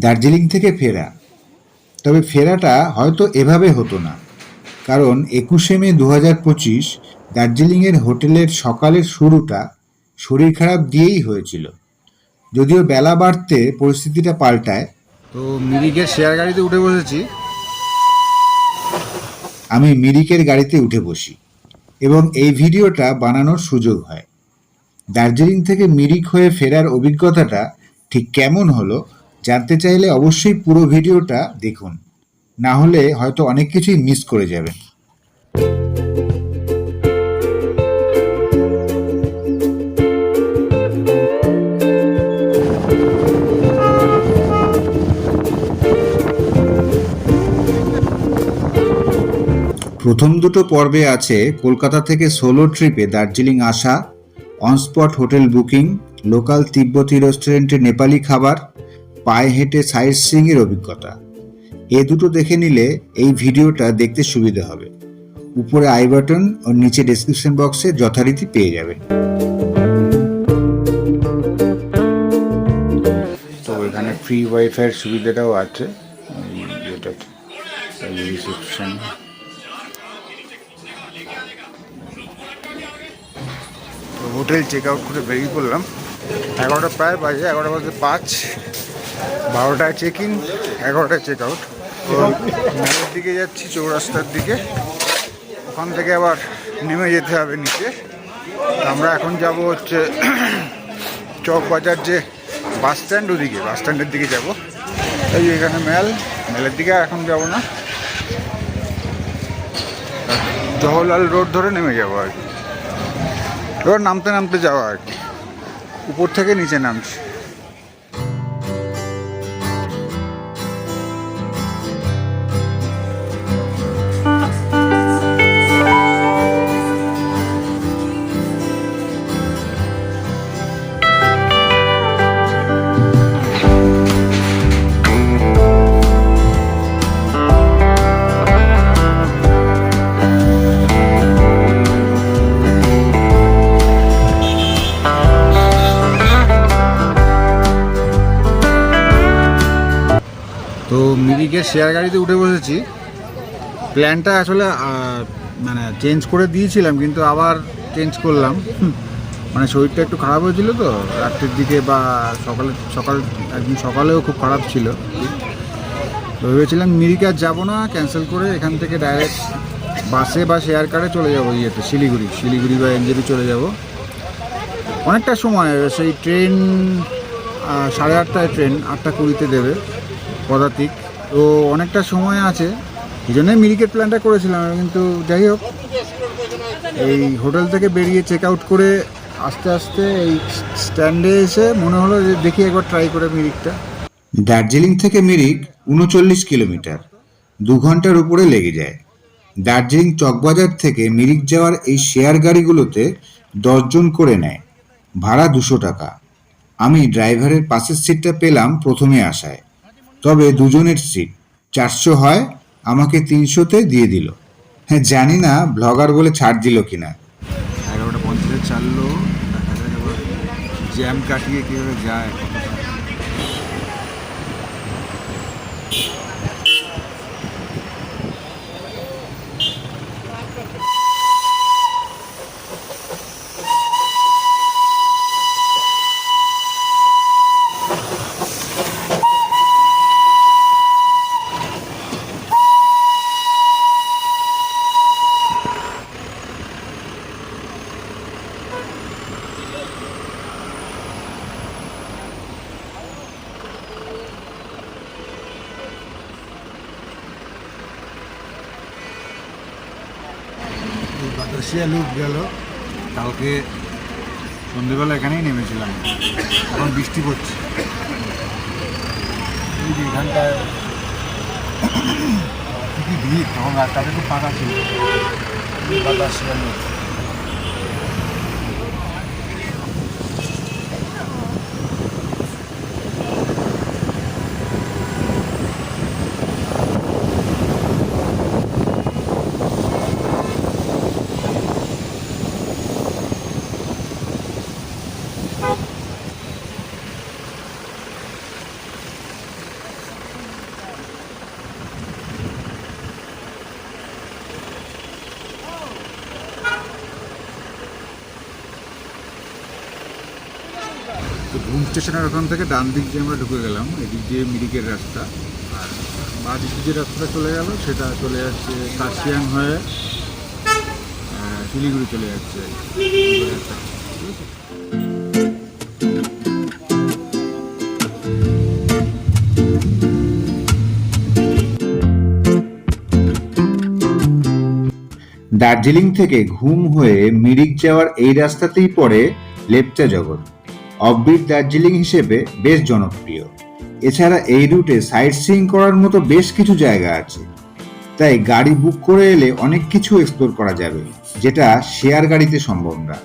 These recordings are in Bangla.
দার্জিলিং থেকে ফেরা। তবে ফেরাটা হয়তো এভাবে হতো না। কারণ একুশে মে দু হাজার পঁচিশ দার্জিলিংয়ের হোটেলের সকালের শুরুটা শরীর খারাপ দিয়েই হয়েছিল। যদিও বেলা বাড়তে পরিস্থিতিটা পাল্টায়। তো মিরিকের শেয়ার গাড়িতে উঠে বসেছি। আমি মিরিকের গাড়িতে উঠে বসি এবং এই ভিডিওটা বানানোর সুযোগ হয়। দার্জিলিং থেকে মিরিক হয়ে ফেরার অভিজ্ঞতাটা ঠিক কেমন হলো জানতে চাইলে অবশ্যই পুরো ভিডিওটা দেখুন। না হলে হয়তো অনেক কিছুই মিস করে যাবেন। প্রথম দুটো পর্বে আছে কলকাতা থেকে সোলো ট্রিপে দার্জিলিং আসা, অনস্পট হোটেল বুকিং, লোকাল তিব্বতী রেস্টুরেন্টে নেপালি খাবার পায়ে হেঁটে সাইট সিইংয়ের অভিজ্ঞতা। এ দুটো দেখে নিলে এই ভিডিওটা দেখতে সুবিধা হবে। উপরে আই বাটন ও নিচে ডেসক্রিপশন বক্সে যথারীতি পেয়ে যাবে। তো এখানে ফ্রি ওয়াইফাইয়ের সুবিধাটাও আছে। রিসেপশন হোটেল চেক আউট করে বেরিয়ে পড়লাম। এগারোটা প্রায় বাজে, এগারোটা বাজে পাঁচ। বারোটায় চেক ইন এগারোটায় চেক আউট তো মেলের দিকে যাচ্ছি, চৌরাস্তার দিকে। ওখান থেকে আবার নেমে যেতে হবে নিচে। আমরা এখন যাব হচ্ছে চক বাজার যে বাস স্ট্যান্ড ওদিকে, বাস স্ট্যান্ডের দিকে যাব। এই এখানে মেল, মেলের দিকে এখন যাব না। জওহরলাল রোড ধরে নেমে যাব আর কি। এবার নামতে নামতে যাওয়া আর কি। উপর থেকে নিচে নামছি। শেয়ার গাড়িতে উঠে বসেছি। প্ল্যানটা আসলে মানে চেঞ্জ করে দিয়েছিলাম, কিন্তু আবার চেঞ্জ করলাম। মানে শরীরটা একটু খারাপ হয়েছিল তো, রাত্রির দিকে বা সকালে, সকাল, একদিন সকালেও খুব খারাপ ছিল। তো ভেবেছিলাম মিরিকে আর যাব না ক্যান্সেল করে এখান থেকে ডাইরেক্ট বাসে বা শেয়ার কারে চলে যাব ইয়েতে, শিলিগুড়ি। শিলিগুড়ি বা এনজেপি চলে যাব। অনেকটা সময়, সেই ট্রেন সাড়ে আটটায় ট্রেন আটটা কুড়িতে দেবে, পদাতিক। তো অনেকটা সময় আছে। এই জন্যই মিরিকেট প্ল্যানটা করেছিলাম কিন্তু যাই হোক, এই হোটেল থেকে বেরিয়ে চেক আউট করে আস্তে আস্তে এই স্ট্যান্ডে এসে মনে হলো যে দেখি একবার ট্রাই করে মিরিকটা। দার্জিলিং থেকে মিরিক উনচল্লিশ কিলোমিটার, দু ঘণ্টার উপরে লেগে যায়। দার্জিলিং চকবাজার থেকে মিরিক যাওয়ার এই শেয়ার গাড়িগুলোতে দশজন করে নেয়, ভাড়া দুশো টাকা। আমি ড্রাইভারের পাশের সিটটা পেলাম প্রথমে আসায়। তবে দুজনের সিট চারশো হয়, আমাকে তিনশোতে দিয়ে দিল। হ্যাঁ জানি না ব্লগার বলে ছাড় দিল কিনা। এগারোটা পঞ্চাশে এবার জ্যাম কাটিয়ে কীভাবে যায়। বাতাসিয়া লুক গেল। কালকে সন্ধেবেলা এখানেই নেমেছিলাম। এখন বৃষ্টি পড়ছে। এখানটায় কি ভিড়? তখন রাস্তাটা একটু ফাঁকা ছিল। বাতাসিয়া স্টেশনের ওখান থেকে ডান দিক দিয়ে আমরা ঢুকে গেলাম, এদিক দিয়ে মিরিকের রাস্তা আর বাঁ দিক যে রাস্তাটা চলে গেল, সেটা চলে যাচ্ছে কাশিয়াং হয়ে শিলিগুড়ি চলে যাচ্ছে রাস্তা। দার্জিলিং থেকে ঘুম হয়ে মিরিক যাওয়ার এই রাস্তাতেই পড়ে লেপচা জগৎ অফবিট দার্জিলিং হিসেবে বেশ জনপ্রিয়। এছাড়া এই রুটে সাইট সিইং করার মতো বেশ কিছু জায়গা আছে। তাই গাড়ি বুক করে এলে অনেক কিছু এক্সপ্লোর করা যাবে, যেটা শেয়ার গাড়িতে সম্ভব না।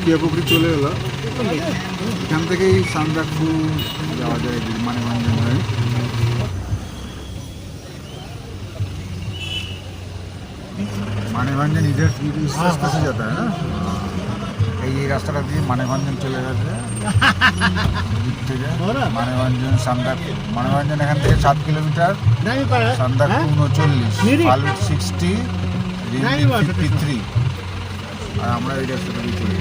সুকিয়া পুকুরি চলে এলো এখান থেকেই সান্দাকফু যাওয়া যায় মানে ভঞ্জন হয়ে মানেভঞ্জন ইধর ইস রাস্তা से जाता है ना এই এই রাস্তাটা দিয়ে মানেভঞ্জন চলে গেছে এদিক থেকে মানেভঞ্জন সান্দাকফু মানেভঞ্জন এখান থেকে সাত কিলোমিটার সান্দাকফু উনচল্লিশ ফালুট সিক্সটি ফিফটি থ্রি আর আমরা এই রাস্তাটা দিয়ে চলে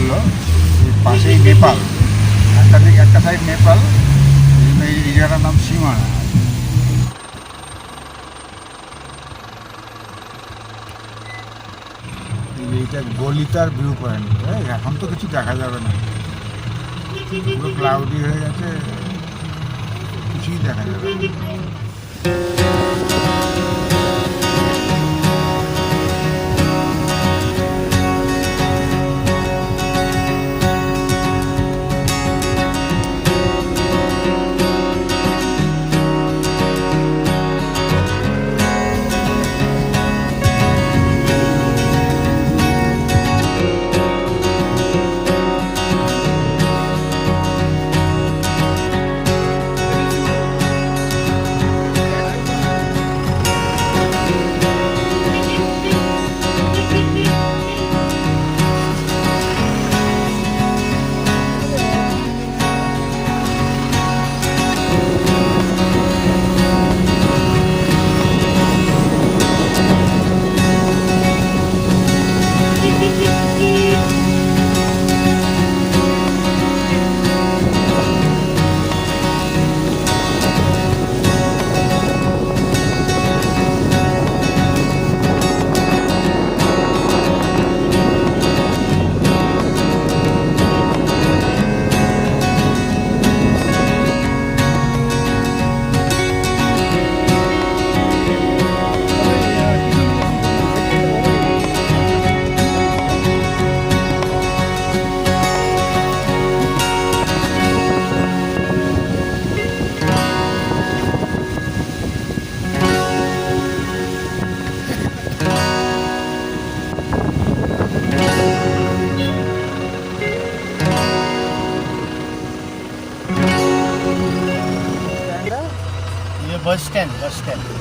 করল পাশেই নেপাল। একটা দিক একটা সাইড নেপাল, এই জায়গাটার নাম সীমানা। এই- এইটা গলিতার ভিউ পয়েন্ট এখন তো কিছু দেখা যাবে না। পুরো ক্লাউডি হয়ে গেছে। কিছুই দেখা যাবে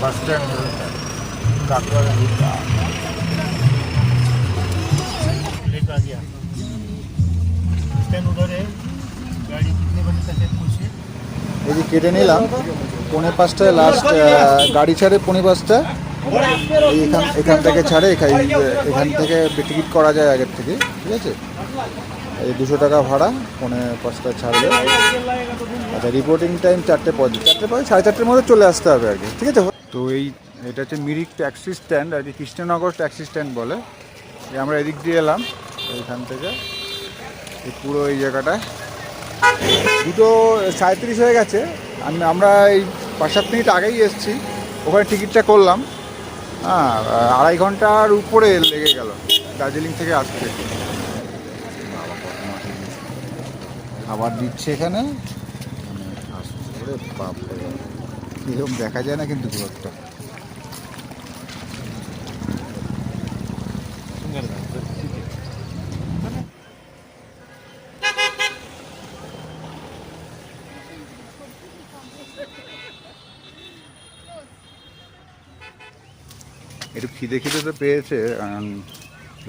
బస్ స్టాండ్ এদিকে কেটে নিলাম পৌনে পাঁচটায় লাস্ট গাড়ি ছাড়ে পৌনে পাঁচটা। এখান এখান থেকে ছাড়ে এখান এখান থেকে টিকিট করা যায় আগের থেকে ঠিক আছে? এই দুশো টাকা ভাড়া পৌনে পাঁচটায় ছাড়লে। আচ্ছা রিপোর্টিং টাইম চারটে পর চারটে পঁয়ত্রিশ সাড়ে চারটের মধ্যে চলে আসতে হবে আর কি ঠিক আছে? তো এই, এটা হচ্ছে মিরিক ট্যাক্সি স্ট্যান্ড, আর কি কৃষ্ণনগর ট্যাক্সি স্ট্যান্ড বলে। আমরা এদিক দিয়ে এলাম, এইখান থেকে। এই পুরো এই জায়গাটায়। দুটো সাঁত্রিশ হয়ে গেছে। আমি, আমরা এই পাঁচ সাত মিনিট আগেই এসেছি। ওখানে টিকিটটা করলাম। হ্যাঁ আড়াই ঘণ্টার উপরে লেগে গেল। দার্জিলিং থেকে আসতে। খাবার দিচ্ছে এখানে। মানে আসছে ওরে বাপ রে বাপ। এরকম দেখা যায় না কিন্তু খুব একটা খিদে খিদে তো পেয়েছে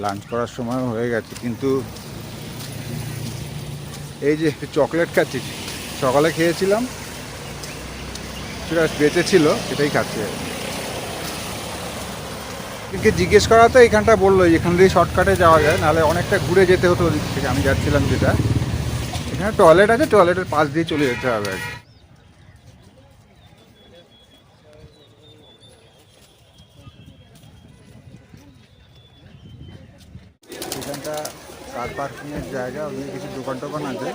লাঞ্চ করার সময় হয়ে গেছে, কিন্তু এই যে চকলেট খাচ্ছি, সকালে খেয়েছিলাম সেটা বেঁচে ছিল, সেটাই খাচ্ছি। একে জিজ্ঞেস করাতে এখানটা বলল, এখান দিয়ে শর্টকাটে যাওয়া যায়, নাহলে অনেকটা ঘুরে যেতে হতো ওদিক থেকে, আমি যাচ্ছিলাম যেটা। এখানে টয়লেট আছে টয়লেটের পাশ দিয়ে চলে যেতে হবে। আর কি এখানটা কার পার্কিংয়ের জায়গা ওদিকে কিছু দোকান টোকান আছে।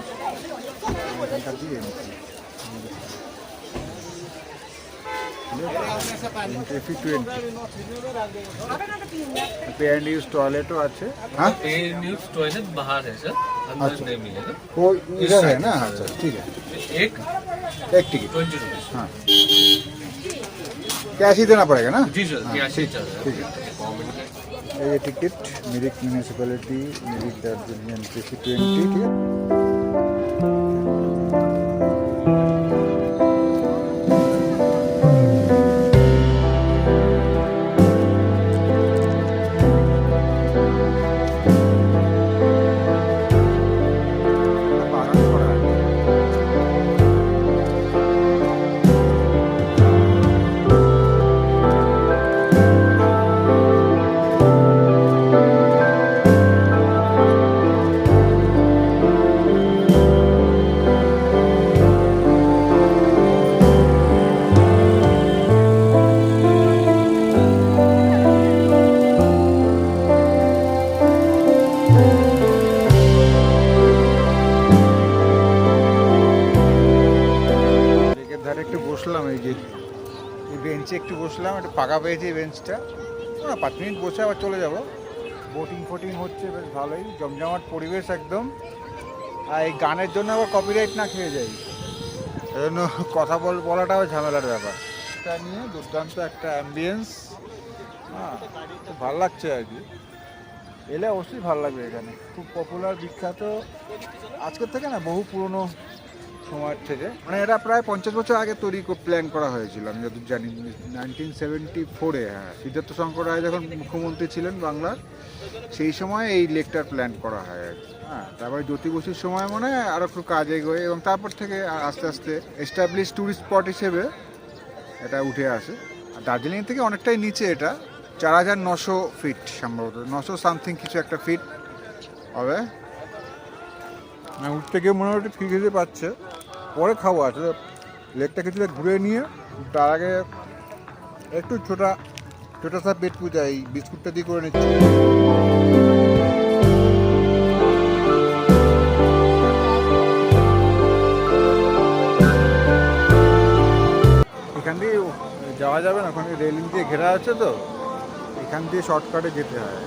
এখানটা দিয়ে নিচ্ছি entry twenty pay and use টয়লেটও আছে हाँ पे न्यूज टॉयलेट बाहर है सर अंदर अच्छा। नहीं मिलेगा वो इधर है ना अच्छा ठीक है एक एक टिकट ट्वेंटी रुपीज हाँ कैश ही देना पड़ेगा ना जी सर हाँ, कैश ही ठीक चल रहा ठीक है है ये ticket Mirik municipality Mirik Darjeeling entry twenty ठीक है পেয়েছি বেঞ্চটা না পাঁচ মিনিট বসে আবার চলে যাব। বোটিং ফোটিং হচ্ছে, বেশ ভালোই। জমজমাট পরিবেশ একদম। আর এই গানের জন্য আবার কপিরাইট না খেয়ে যাই। এই জন্য কথা বল বলাটাও ঝামেলার ব্যাপার। এটা নিয়ে দুর্দান্ত একটা অ্যাম্বিয়েন্স হ্যাঁ খুব ভালো লাগছে আর কি। এলে অবশ্যই ভালো লাগবে এখানে। খুব পপুলার বিখ্যাত। আজকের থেকে না, বহু পুরনো সময়ের থেকে। মানে এটা প্রায় পঞ্চাশ বছর আগে তৈরি প্ল্যান করা হয়েছিল, আমি যতদূর জানি। নাইনটিন সেভেন্টি ফোরে হ্যাঁ সিদ্ধার্থ শঙ্কর রায় যখন মুখ্যমন্ত্রী ছিলেন বাংলার, সেই সময় এই লেকটার প্ল্যান করা হয় আর। হ্যাঁ তারপরে জ্যোতি বসুর সময় মনে হয় আরও একটু কাজ এগোয় এবং তারপর থেকে আস্তে আস্তে এস্টাবলিশ ট্যুরিস্ট স্পট হিসেবে এটা উঠে আসে। আর দার্জিলিং থেকে অনেকটাই নিচে এটা, চার হাজার নশো ফিট সম্ভবত, নশো সামথিং কিছু একটা ফিট হবে। মানে উঠতে গিয়ে মোটামুটি ফি খেতে পাচ্ছে পরে খাব। আসলে লেকটা কিছুটা ঘুরে নিয়ে, তার আগে একটু ছোটা ছোটা সা পেট পূজা, এই বিস্কুটটা দিয়ে করে নিচ্ছি। এখান দিয়ে যাওয়া যাবে না, ওখানে রেলিং দিয়ে ঘেরা আছে তো, এখান দিয়ে শর্টকাটে যেতে হয়।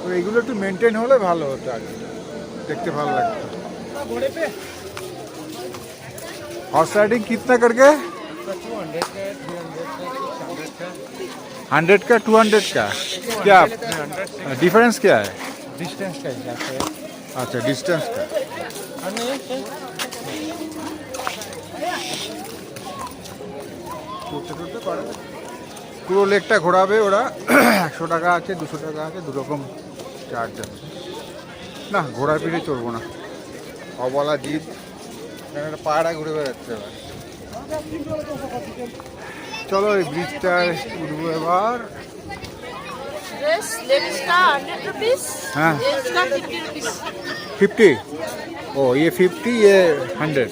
তো এগুলো একটু মেনটেন হলে ভালো হতো আর দেখতে ভালো লাগতো। हॉर्स राइडिंग कितना करके हंड्रेड का टू हंड्रेड का क्या डिफरेंस क्या है डिस्टेंस का हिसाब से अच्छा डिस्टेंस का করতে করতে করে পুরো লেকটা ঘোরাবে ওরা একশো টাকা আছে দুশো টাকা আছে দু রকম চার্জ আছে না ঘোড়ার পিঠে চড়বো না অবলা জিপ এখানে একটা পাহাড়া ঘুরে বেড়াচ্ছে এবার। চলো এই ব্রিজটায় উঠবো এবার। হ্যাঁ। ফিফটি ও ইয়ে ফিফটি ইয়ে হান্ড্রেড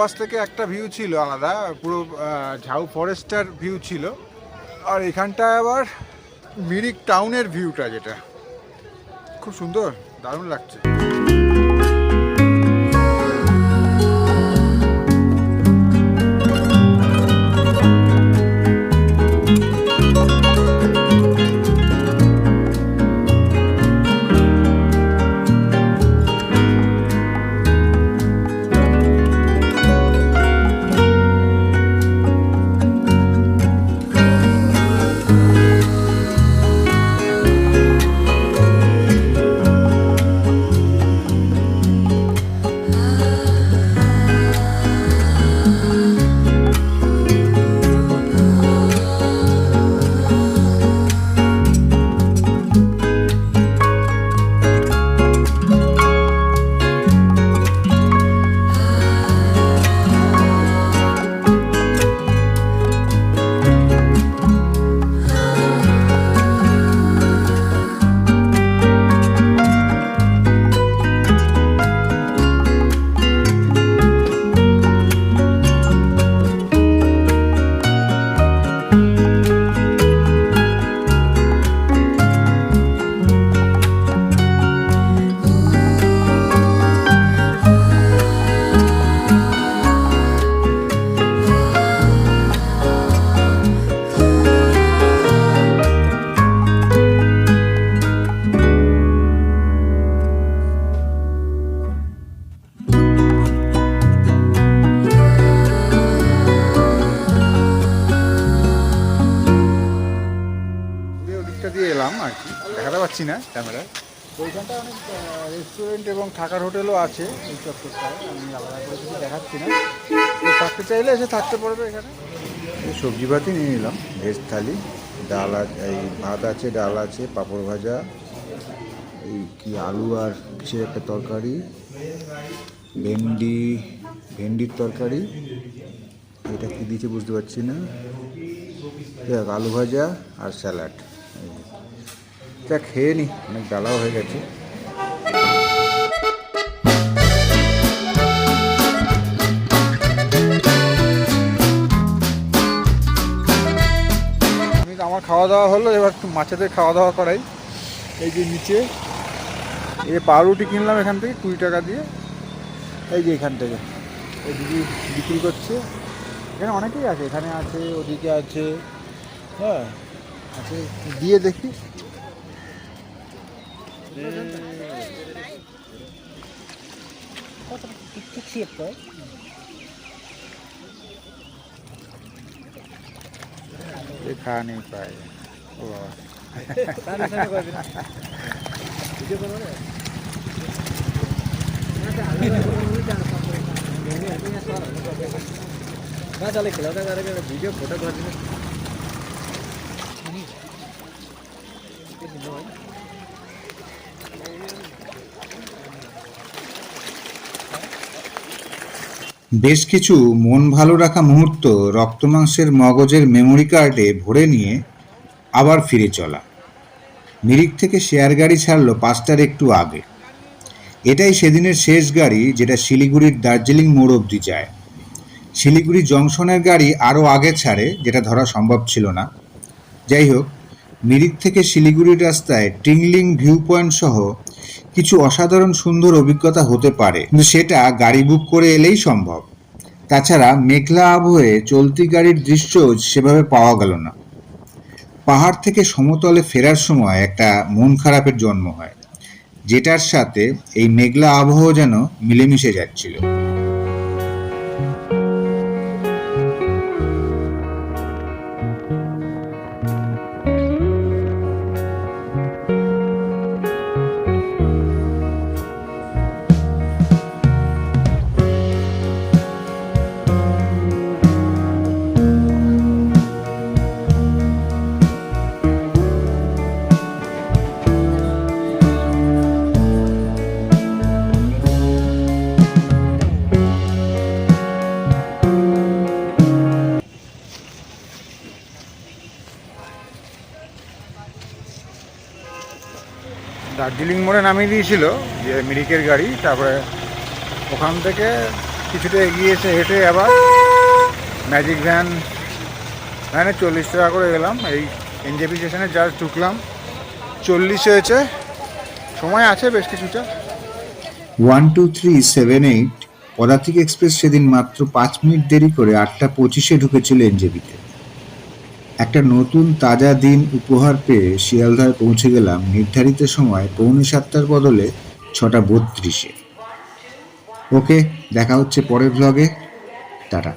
ওপাশ থেকে একটা ভিউ ছিল আলাদা, পুরো ঝাউ ফরেস্টার ভিউ ছিল। আর এখানটা আবার মিরিক টাউনের ভিউটা যেটা। খুব সুন্দর, দারুণ লাগছে। থাকার হোটেলও আছে এই চত্বরটায়। আমি আলাদা করে কিছু দেখাচ্ছি না। থাকতে চাইলে এসে থাকতে পারবে এখানে। সবজি ভাতই নিয়ে নিলাম। ভেজ থালি, ডাল আছে এই ভাত আছে, ডাল আছে, পাঁপড় ভাজা, এই কি আলু আর কিসের একটা তরকারি, ভেন্ডি, ভেন্ডির তরকারি। এটা কি দিয়েছে বুঝতে পারছি না। দেখ, আলু ভাজা আর স্যালাড। যা খেয়ে নি, অনেক ডালাও হয়ে গেছে। খাওয়া দাওয়া হলো, এবার একটু মাছেদের খাওয়া দাওয়া করাই। এই যে নিচে, এই পাউরুটি কিনলাম এখান থেকে, কুড়ি টাকা দিয়ে। এই যে এখান থেকে, এই দিদি বিক্রি করছে। এখানে অনেকেই আছে, এখানে আছে, ওদিকে আছে হ্যাঁ আছে, দিয়ে দেখি। ये खा नहीं पाएगा ओ बाबा বেশ কিছু মন ভালো রাখা মুহূর্ত রক্তমাংসের মগজের মেমোরি কার্ডে ভরে নিয়ে আবার ফিরে চলা। মিরিক থেকে শেয়ার গাড়ি ছাড়লো পাঁচটার একটু আগে। এটাই সেদিনের শেষ গাড়ি যেটা শিলিগুড়ির দার্জিলিং মোড় অবধি যায়। শিলিগুড়ি জংশনের গাড়ি আরও আগে ছাড়ে, যেটা ধরা সম্ভব ছিল না। যাই হোক, মিরিক থেকে শিলিগুড়ির রাস্তায় টিংলিং ভিউ পয়েন্ট সহ কিছু অসাধারণ সুন্দর অভিজ্ঞতা হতে পারে। কিন্তু সেটা গাড়ি বুক করে এলেই সম্ভব। তাছাড়া মেঘলা আবহে চলতি গাড়ির দৃশ্য সেভাবে পাওয়া গেল না। পাহাড় থেকে সমতলে ফেরার সময় একটা মন খারাপের জন্ম হয়। যেটার সাথে এই মেঘলা আবহাওয়া যেন মিলেমিশে যাচ্ছিল। দার্জিলিং মোড়ে নামিয়ে দিয়েছিল, যে মিরিকের গাড়ি, তারপরে ওখান থেকে কিছুটা এগিয়ে এসে হেঁটে আবার ম্যাজিক ভ্যান ভ্যানে চল্লিশ টাকা করে গেলাম এই এনজেপি স্টেশনে জাস্ট ঢুকলাম। চল্লিশ হয়েছে। সময় আছে বেশ কিছুটা। One two three seven eight, Padatik express সেদিন মাত্র পাঁচ মিনিট দেরি করে আটটা পঁচিশে ঢুকেছিল এনজেবিতে একটা নতুন তাজা দিন উপহার পেয়ে শিয়ালদায় পৌঁছে গেলাম নির্ধারিত সময় পৌনে সাতটার বদলে ছটা বত্রিশে। ওকে, দেখা হচ্ছে পরের ব্লগে টাটা।